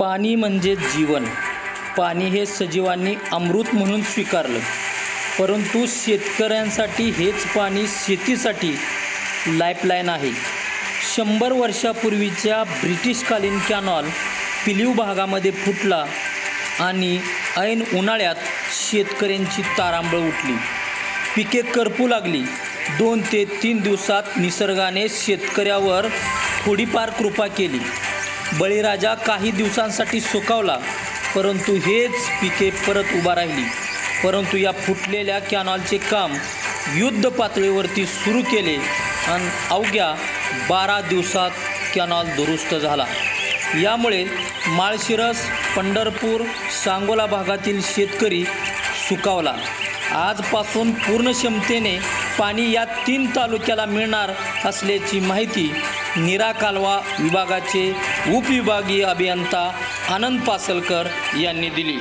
पाणी म्हणजे जीवन. पाणी हे सजीवांनी अमृत म्हणून स्वीकारलं. परंतु शेतकऱ्यांसाठी हेच पाणी शेतीसाठी लाईफलाईन आहे. शंभर वर्षापूर्वीच्या ब्रिटिशकालीन कॅनॉल पिलीव भागामध्ये फुटला आणि ऐन उन्हाळ्यात शेतकऱ्यांची तारांबळ उठली. पिके करपू लागली. दोन ते तीन दिवसात निसर्गाने शेतकऱ्यावर थोडीफार कृपा केली. बळीराजा काही दिवसांसाठी सुकावला परंतु हेच पिके परत उभा राहिली. परंतु या फुटलेल्या कॅनॉलचे काम युद्ध पातळीवरती सुरू केले आणि अवघ्या बारा दिवसात कॅनॉल दुरुस्त झाला. यामुळे माळशिरस पंढरपूर सांगोला भागातील शेतकरी सुकावला. आजपासून पूर्ण क्षमतेने पाणी या तीन तालुक्याला मिळणार असल्याची माहिती निरा कालवा विभागाचे उपविभागीय अभियंता आनंद पासलकर यांनी दिली.